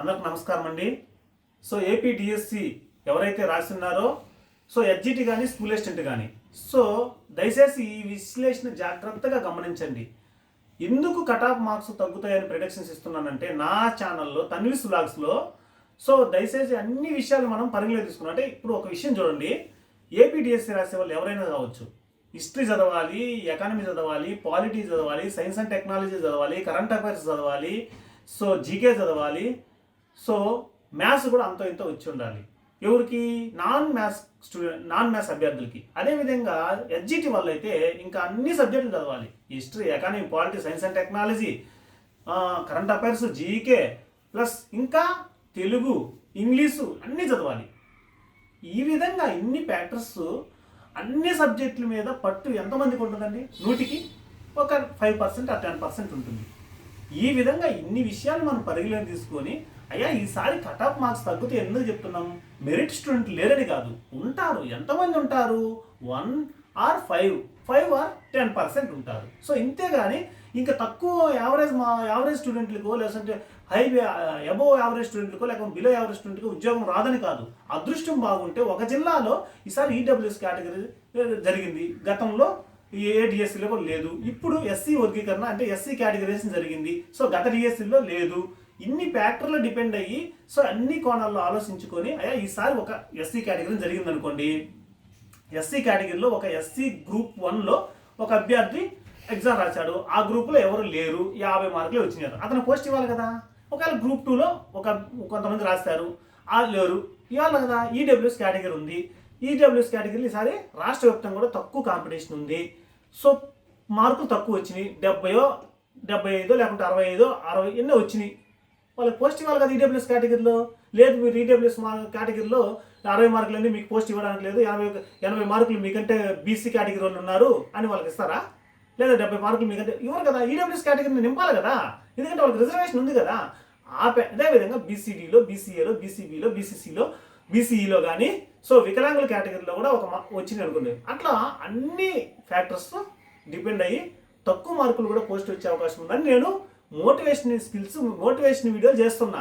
అందరికి నమస్కారం అండి. సో ఏపీ డిఎస్సి ఎవరైతే రాస్తున్నారో సో ఎడ్జిటి కానీ స్కూల్ అసిస్టెంట్ కానీ సో దయచేసి ఈ విశ్లేషణ జాగ్రత్తగా గమనించండి. ఎందుకు కట్ ఆఫ్ మార్క్స్ తగ్గుతాయని ప్రొడక్షన్స్ ఇస్తున్నానంటే నా ఛానల్లో తన్విస్ బ్లాగ్స్లో సో దయచేసి అన్ని విషయాలు మనం పరిగణలో తీసుకున్నాం. అంటే ఇప్పుడు ఒక విషయం చూడండి. ఏపీడిఎస్సి రాసే వాళ్ళు ఎవరైనా కావచ్చు. హిస్టరీ చదవాలి ఎకానమీ చదవాలి పాలిటీ చదవాలి సైన్స్ అండ్ టెక్నాలజీ చదవాలి కరెంట్ అఫైర్స్ చదవాలి సో జీకే చదవాలి సో మ్యాథ్స్ కూడా అంత ఇంత వచ్చి ఉండాలి. ఎవరికి? Non maths student non maths అభ్యర్థులకి. అదేవిధంగా ఎస్జిటి వల్ల అయితే ఇంకా అన్ని సబ్జెక్టులు చదవాలి. History economy polity science and technology current affairs GK plus ఇంకా తెలుగు ఇంగ్లీషు అన్నీ చదవాలి. ఈ విధంగా ఇన్ని ఫ్యాక్టర్స్ అన్ని సబ్జెక్టుల మీద పట్టు ఎంతమందికి ఉంటుందండి? నూటికి ఒక ఫైవ్ పర్సెంట్ ఆ టెన్ పర్సెంట్ ఉంటుంది. ఈ విధంగా ఇన్ని విషయాలు మనం పరిగణలోకి తీసుకొని అయ్యా ఈసారి కట్ ఆఫ్ మార్క్స్ తగ్గితే ఎందుకు చెప్తున్నాం? మెరిట్ స్టూడెంట్ లేరని కాదు. ఉంటారు. ఎంతమంది ఉంటారు? One or five five or ten percent ఉంటారు. సో ఇంతే కానీ ఇంకా తక్కువ యావరేజ్ మా యావరేజ్ స్టూడెంట్లకో లేదంటే హై అబోవ్ యావరేజ్ స్టూడెంట్లకో లేకపోతే బిలో యావరేజ్ స్టూడెంట్కి ఉద్యోగం రాదని కాదు. అదృష్టం బాగుంటే ఒక జిల్లాలో ఈసారి ఈడబ్ల్యూఎస్ కేటగిరీ జరిగింది. గతంలో ఏడిఎస్సీలో కూడా లేదు. ఇప్పుడు ఎస్సీ వర్గీకరణ అంటే ఎస్సీ కేటగిరీస్ జరిగింది. సో గత డిఎస్సీలో లేదు. ఇన్ని ఫ్యాక్టర్లు డిపెండ్ అయ్యి సో అన్ని కోణాల్లో ఆలోచించుకొని అయ్యా ఈసారి ఒక ఎస్సీ కేటగిరీ జరిగింది అనుకోండి ఎస్సీ కేటగిరీలో ఒక ఎస్సీ గ్రూప్ వన్లో ఒక అభ్యర్థి ఎగ్జామ్ రాశాడు. ఆ గ్రూప్లో ఎవరు లేరు? యాభై మార్కులే వచ్చినారు అతను పోస్ట్ ఇవ్వాలి కదా. ఒకవేళ గ్రూప్ టూలో ఒక కొంతమంది రాస్తారు. ఆ లేరు. ఇవ్వాలి కదా. ఈడబ్ల్యూఎస్ కేటగిరీ ఉంది. ఈడబ్ల్యూఎస్ కేటగిరీ ఈసారి రాష్ట్ర వ్యాప్తంగా కూడా తక్కువ కాంపిటీషన్ ఉంది. సో మార్కులు తక్కువ వచ్చినాయి. డెబ్బయో డెబ్బై ఐదో లేకుంటే అరవై ఐదో అరవై ఎన్నో వచ్చినాయి. వాళ్ళకి పోస్ట్ ఇవ్వాలి కదా ఈడబ్ల్యూఎస్ కేటగిరీలో లేదు మీరు ఈడబ్ల్యూఎస్ మా కేటగిరీలో అరవై మార్కులన్నీ మీకు పోస్ట్ ఇవ్వడానికి లేదు. ఎనభై ఎనభై మార్కులు మీకంటే బీసీ కేటగిరీ వాళ్ళు ఉన్నారు అని వాళ్ళకి ఇస్తారా? లేదా డెబ్బై మార్కులు మీకంటే ఇవ్వరు కదా. ఈడబ్ల్యూఎస్ కేటగిరీని నింపాలి కదా. ఎందుకంటే వాళ్ళకి రిజర్వేషన్ ఉంది కదా. ఆపే అదేవిధంగా బీసీడీలో బీసీఏలో బీసీబీలో బీసీసీలో బీసీఈలో కానీ సో వికలాంగుల కేటగిరీలో కూడా ఒక వచ్చింది అనుకుంది అట్లా అన్ని ఫ్యాక్టర్స్ డిపెండ్ అయ్యి తక్కువ మార్కులు కూడా పోస్ట్ వచ్చే అవకాశం ఉందని నేను మోటివేషన్ స్కిల్స్ మోటివేషన్ వీడియోలు చేస్తున్నా.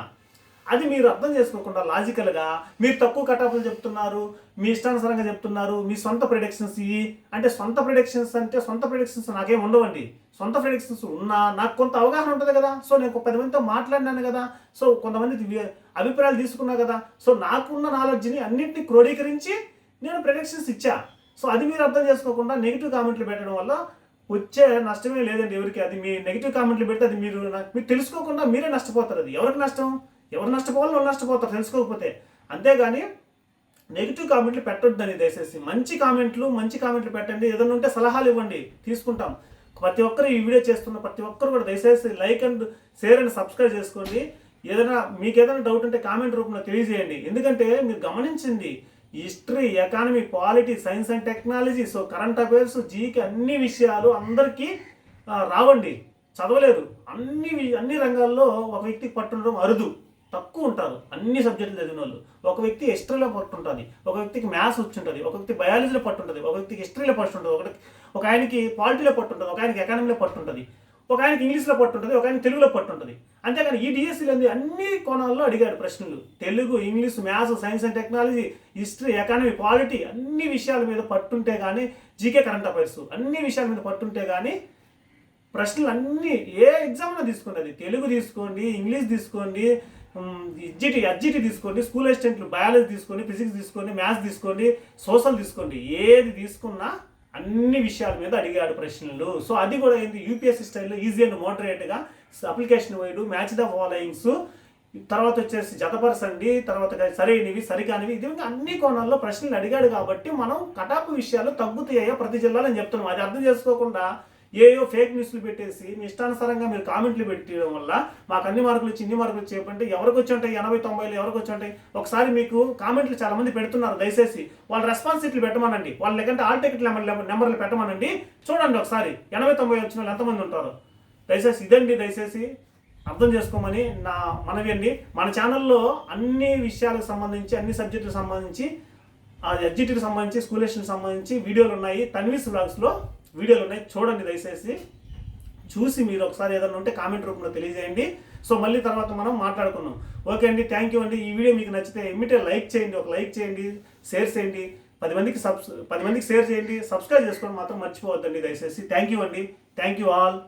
అది మీరు అర్థం చేసుకోకుండా లాజికల్గా మీరు తక్కువ కటాఫ్లు చెప్తున్నారు మీ ఇష్టానుసారంగా చెప్తున్నారు మీ సొంత ప్రిడిక్షన్స్ ఇవి అంటే సొంత ప్రిడిక్షన్స్ అంటే సొంత ప్రిడిక్షన్స్ నాకేం ఉండవండి. సొంత ప్రిడిక్షన్స్ ఉన్నా నాకు కొంత అవగాహన ఉంటుంది కదా. సో నేను ఒక పది మందితో మాట్లాడినాను కదా. సో కొంతమంది అభిప్రాయాలు తీసుకున్నా కదా. సో నాకున్న నాలెడ్జ్ని అన్నింటినీ క్రోడీకరించి నేను ప్రిడిక్షన్స్ ఇచ్చా. సో అది మీరు అర్థం చేసుకోకుండా నెగిటివ్ కామెంట్లు పెట్టడం వల్ల వచ్చే నష్టమే లేదండి ఎవరికి. అది మీ నెగిటివ్ కామెంట్లు పెడితే అది మీరు నాకు మీరు తెలుసుకోకుండా మీరే నష్టపోతారు. అది ఎవరికి నష్టం? ఎవరు నష్టపోవాలి వాళ్ళు నష్టపోతారు తెలుసుకోకపోతే. అంతేగాని నెగిటివ్ కామెంట్లు పెట్టొద్దని దయచేసి. మంచి కామెంట్లు మంచి కామెంట్లు పెట్టండి. ఏదైనా ఉంటే సలహాలు ఇవ్వండి. తీసుకుంటాం. ప్రతి ఒక్కరు ఈ వీడియో చేస్తున్న ప్రతి ఒక్కరు కూడా దయచేసి like and share and subscribe చేసుకోండి. ఏదైనా మీకు ఏదైనా డౌట్ ఉంటే కామెంట్ రూపంలో తెలియజేయండి. ఎందుకంటే మీరు గమనించింది history economy polity science and technology so current affairs GK అన్ని విషయాలు అందరికీ రావండి. చదవలేరు అన్ని వి- అన్ని రంగాల్లో ఒక వ్యక్తికి పట్టుండడం అరుదు. తక్కువ ఉంటారు. అన్ని సబ్జెక్టులు చదివిన వాళ్ళు. ఒక వ్యక్తి హిస్టరీలో పట్టు ఉంటుంది ఒక వ్యక్తికి మ్యాథ్స్ వచ్చి ఉంటుంది ఒక వ్యక్తి బయాలజీలో పట్టు ఉంటుంది ఒక వ్యక్తికి హిస్టరీలో పట్టుంటుంది. ఒకటి ఒక ఆయనకి పాలిటీలో పట్టు ఉంటుంది ఒక ఆయనకి ఎకానమీలో పట్టు ఉంటుంది ఒక ఆయనకి ఇంగ్లీష్లో పట్టు ఉంటుంది ఒక ఆయన తెలుగులో పట్టు ఉంటుంది. అంతేకాని ఈ డిఎస్సీలో అన్ని కోణాల్లో అడిగాడు ప్రశ్నలు. Telugu English maths science and technology history economy polity అన్ని విషయాల మీద పట్టుంటే కానీ జీకే కరెంట్ అఫైర్స్ అన్ని విషయాల మీద పట్టుంటే కానీ ప్రశ్నలు అన్ని ఏ ఎగ్జామ్లో తీసుకోండి అది. తెలుగు తీసుకోండి ఇంగ్లీష్ తీసుకోండి ఎడ్జిటి ఎడ్జిటి తీసుకోండి స్కూల్ అసిస్టెంట్లు బయాలజీ తీసుకోండి ఫిజిక్స్ తీసుకోండి మ్యాథ్స్ తీసుకోండి సోషల్ తీసుకోండి. ఏది తీసుకున్నా అన్ని విషయాల మీద అడిగాడు ప్రశ్నలు. సో అది కూడా ఏంటి యూపీఎస్సీ స్టైల్లో easy and మోడరేట్గా application wide match the followings తర్వాత వచ్చేసి జతపరచండి తర్వాత సరైనవి సరికానివి. ఇది అన్ని కోణాల్లో ప్రశ్నలు అడిగాడు కాబట్టి మనం కటాపు విషయాలు తగ్గుతాయో ప్రతి జిల్లాలో అని చెప్తున్నాం. అది అర్థం చేసుకోకుండా ఏయో ఫేక్ న్యూస్లు పెట్టేసి మీ ఇష్టానుసారంగా మీరు కామెంట్లు పెట్టడం వల్ల మాకు అన్ని మార్కులు చిన్ని ఇన్ని మార్కులు చెప్పంటే ఎవరికి వచ్చి ఉంటాయి? ఎనభై తొంభైలు ఎవరికి వచ్చి ఉంటాయి? ఒకసారి మీకు కామెంట్లు చాలా మంది పెడుతున్నారు దయచేసి. వాళ్ళ రెస్పాన్స్ పెట్టమనండి. వాళ్ళ లేకంటే ఆల్ టికెట్ నెంబర్లు పెట్టమనండి. చూడండి ఒకసారి. ఎనభై తొంభై వచ్చిన వాళ్ళు ఎంతమంది ఉంటారు? దయచేసి ఇదండి దయచేసి అర్థం చేసుకోమని నా మనవి అండి. మన ఛానల్లో అన్ని విషయాలకు సంబంధించి అన్ని సబ్జెక్టులకు సంబంధించి ఆ ఎడ్జిటీకి సంబంధించి స్కూలేషన్కి సంబంధించి వీడియోలు ఉన్నాయి. తన్వీస్ బ్లాగ్స్లో వీడియోలు ఉన్నాయి చూడండి దయచేసి. చూసి మీరు ఒకసారి ఏదైనా ఉంటే కామెంట్ రూపంలో తెలియజేయండి. సో మళ్ళీ తర్వాత మనం మాట్లాడుకుందాం. ఓకే అండి థ్యాంక్ యూ అండి. ఈ వీడియో మీకు నచ్చితే ఇమ్మీడియట్ లైక్ చేయండి ఒక లైక్ చేయండి షేర్ చేయండి. పది మందికి సబ్స్ పది మందికి షేర్ చేయండి. సబ్స్క్రైబ్ చేసుకోవడం మాత్రం మర్చిపోవద్దండి దయచేసి. థ్యాంక్ యూ అండి. Thank you all.